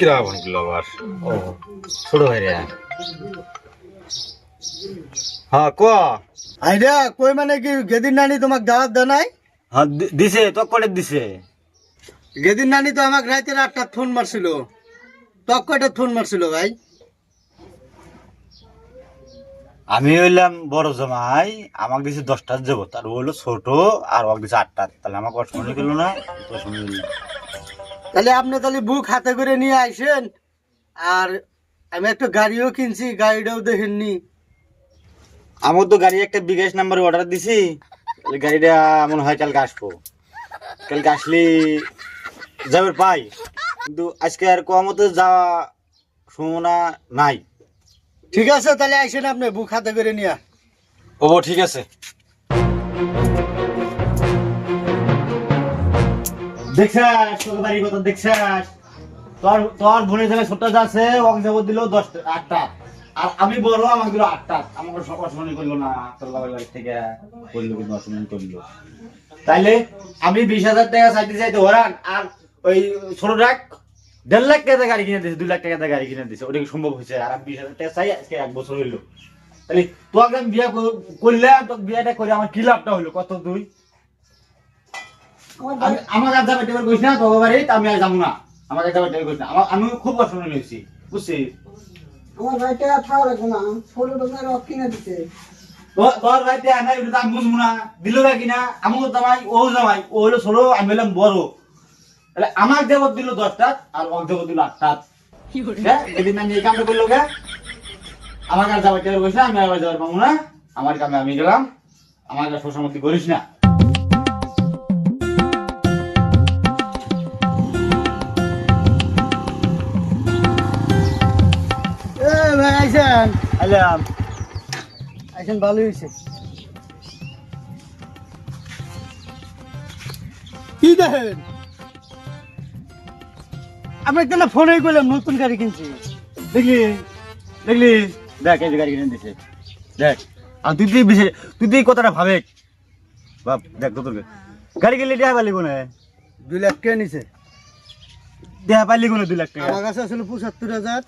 কিরা ফোন আবার ও ছোট ভাই রে হ্যাঁ ক? কই মানে কি গেদিন নানি তোমাক দাওয়াত নাই হ্যাঁ দিছে তো করে দিছে। গেদিন নানি তো আমাকে রাতের আটটা ফোন মারছিল। তক কয়টা ফোন মারছিল ভাই। আমি হইলাম বড় জমাই আমাকে দিছে দশটার যাব তার হলো ছোট আর ওকে দিছে আটটা তাহলে আমাকে গেল না তো তাহলে আপনি তাহলে বুক হাতে করে নিয়ে আইসেন। আর আমি একটা গাড়িও কিনছি গাড়িটাও দেখেননি। আমার তো গাড়ি একটা বিকাশ নাম্বারে অর্ডার দিছি গাড়িটা মনে হয় কালকে আসব। কালকে আসলে যাবে পাই কিন্তু আজকে আর কম মতো যাওয়া সম্ভাবনা নাই। ঠিক আছে তাহলে আইসেন আপনি বুক হাতে করে নিয়ে ও ঠিক আছে। দেখছাস তোর বাড়ির কথা দেখছাস। তোর তোর যাব দিল দশটা আটটা। আর আমি বড়, আমাকে দিল আটটা। আমাকে সকাল শুনি করল না, তোর বাবার বাড়ি থেকে করল কিন্তু অসম্মান করল। তাইলে আমি বিশ হাজার টাকা চাইতে চাইতে ওরান আর ওই ছোট ডাক দেড় লাখ টাকা গাড়ি কিনে দিয়েছে দুই লাখ টাকা গাড়ি কিনে দিয়েছে ওটা কি সম্ভব হয়েছে? আর আমি বিশ হাজার টাকা চাই, আজকে এক বছর হইল। তাহলে তোকে আমি বিয়ে কর- করলাম, তোকে বিয়েটা করে আমার কি লাভটা হইল? কত তুই? আমার কাছে যাবে টেবিল কইছ না তো বাড়ি আমি আর যাব না। আমার কাছে যাবে টেবিল কইছ না। আমার আমি খুব পছন্দ হয়েছি বুঝছি? আমার ভাইটা থাকা লাগবে না। ষোলো টাকার রক কিনে দিতে তোর এটা আমি বুঝব না। দিল না কিনা? আমার জামাই ও জামাই ও হলো ষোলো আমি হলাম বড়। তাহলে আমার দেবত দিল দশটা আর ওর দেবত দিল আটটা। হ্যাঁ? এদিন আমি এই কামটা করল কে? আমার কাছে যাবে টেবিল কইছ না আমি আবার যাবার পাবো না। আমার কামে আমি গেলাম। আমার কাছে সসমতি করিস না। ভাই আইসেন আলাম ভালো হয়েছে কি দেখেন? আমি একটা ফোনে করলাম নতুন গাড়ি কিনছি? দেখলি? দেখলি? দেখ এই গাড়ি কিনে দিছে। দেখ আর তুই তুই বেশি তুই তুই কথাটা ভাবে বাপ দেখ তোর গাড়ি। কিনলে দেহা পারলি কোনে? দুই লাখ টাকা নিছে। দেহা পারলি কোনে দুই লাখ টাকা? আমার কাছে আসলে পঁচাত্তর হাজার।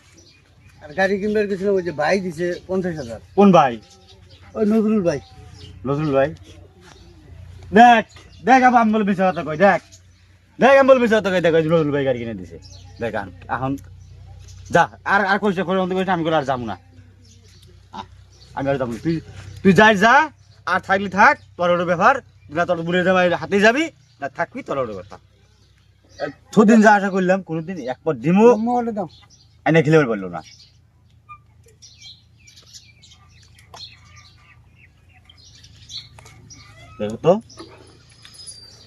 আর গাড়ি কিনবার গেছিলাম ওই যে ভাই দিছে পঞ্চাশ হাজার। কোন ভাই? ওই নজরুল ভাই। নজরুল ভাই। দেখ দেখ আবার আমি বলে বিষয় কথা কই দেখ। দেখ আমি বলে বিষয় কথা কই দেখ নজরুল ভাই গাড়ি কিনে দিছে। দেখ এখন যা আর আর কইছে করে কইছে আমি আর যাব না। আমি আর যাব তুই তুই যাই যা আর থাকলি থাক তোর ওর ব্যাপার। না তোর বুড়ে জামাই হাতে যাবি না থাকবি তোর ওর কথা ছদিন যা আশা করলাম কোনোদিন একবার ডিমো মোবাইলটা দাও। এনে খেলে পারল না। দেখো তো।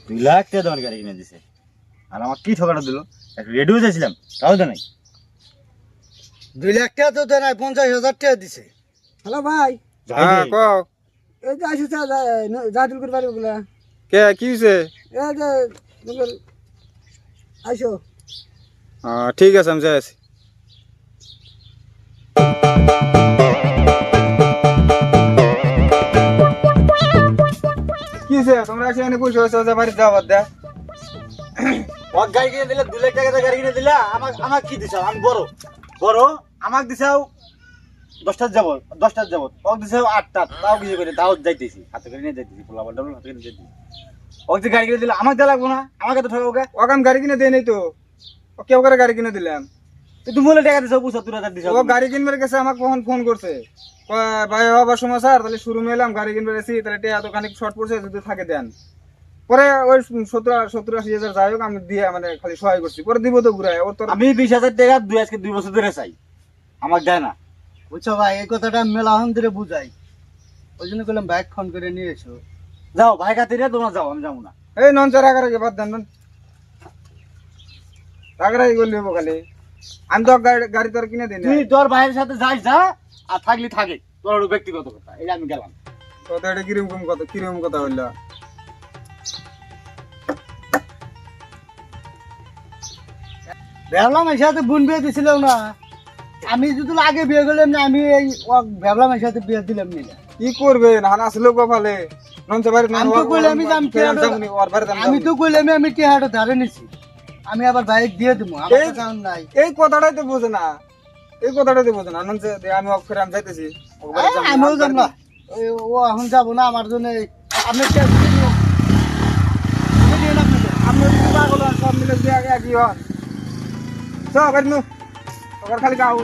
দুই লাখ টাকা তোমার গাড়ি কিনে দিছে। আর আমার কি ঠকাটা দিল? একটা রেডিও চাইছিলাম তাও তো নাই। দুই লাখ টাকা তো দেয় নাই পঞ্চাশ হাজার টাকা দিছে। হ্যালো ভাই। কও। এই যে আসিস জাদুল করে পারবে বলে কে কি হইছে? এই যে আইসো। ঠিক আছে আমি যাই আছি। কি হইছে তোমরা এসে এনে কইছো যে বাড়ি দে গাড়ি কিনে দিলে দুই লাখ টাকা দিয়ে গাড়ি কিনে দিলে আমার আমার কি দিছাও আমি বড়। বড় আমাকে দিছাও দশটার যাব দশটার যাব ওকে দিছাও আটটা তাও কিছু করে তাও যাইতেছি। হাতে করে নিয়ে যাইতেছি পোলা বন্ডা হাতে করে যাইতেছি। ওকে যে গাড়ি কিনে দিলে আমাকে দেওয়া লাগবো না আমাকে তো ঠকাবো কে? ওকে আমি গাড়ি কিনে দেই নাই তো। ও কেউ করে গাড়ি কিনে দিলাম। তুমি বলে টাকা দিছো পঁচাত্তর হাজার দিছো। ও গাড়ি কিনবার গেছে আমাকে কখন ফোন করছে? কয়, ভাই হবার সময় স্যার তাহলে শুরু এলাম গাড়ি কিনবার এসি তাহলে টিয়া তো খানিক শর্ট পড়ছে যদি থাকে দেন। পরে ওই সত্তর সত্তর আশি হাজার যাই হোক আমি দিয়ে মানে খালি সহায় করছি। পরে দিব তো ঘুরাই ওর তোর আমি বিশ হাজার টাকা দুই আজকে দুই বছর ধরে চাই। আমাকে দেয় না। বুঝছ ভাই এই কথাটা আমি মেলাহন ধরে বুঝাই। ওই জন্য করলাম বাইক ফোন করে নিয়ে এসো। যাও ভাই খাতিরে তোমরা যাও আমি যাব না। এই নন চার আগার বাদ দেন নন। রাগারাগি করলি হব খালি। আমি তো গাড়ি তোর কিনে দিই তুই তোর ভাইয়ের সাথে যাই যা আর থাকলি থাকে। তোর ব্যক্তিগত কথা এই আমি গেলাম। তো এটা কীরকম কথা কীরকম কথা হইল? ভেবলাম এর সাথে বোন বিয়ে দিছিল না। আমি যদি আগে বিয়ে করলাম না আমি এই ভেবলাম এর সাথে বিয়ে দিলাম না। কি করবে? না আসলে কপালে। বাড়ি আমি তো কইলাম আমি আমি তো কইলাম আমি টিহাটা ধারে নিছি। আমি আবার বাইক দিয়ে দিব আমার এই- কারণ নাই। এই কথাটাই তো বোঝে না। এই কথাটাই তো বোঝে না। আনন্দ আমি অফ করে আমি যাইতেছি। আমিও আমি যাব না। ও এখন যাব না আমার জন্য আপনি দিয়ে। দিয়ে। আপনি পাগল সব মিলে যদি এক- একই হন। চল বাড়ি নু। ওখানে খালি গাও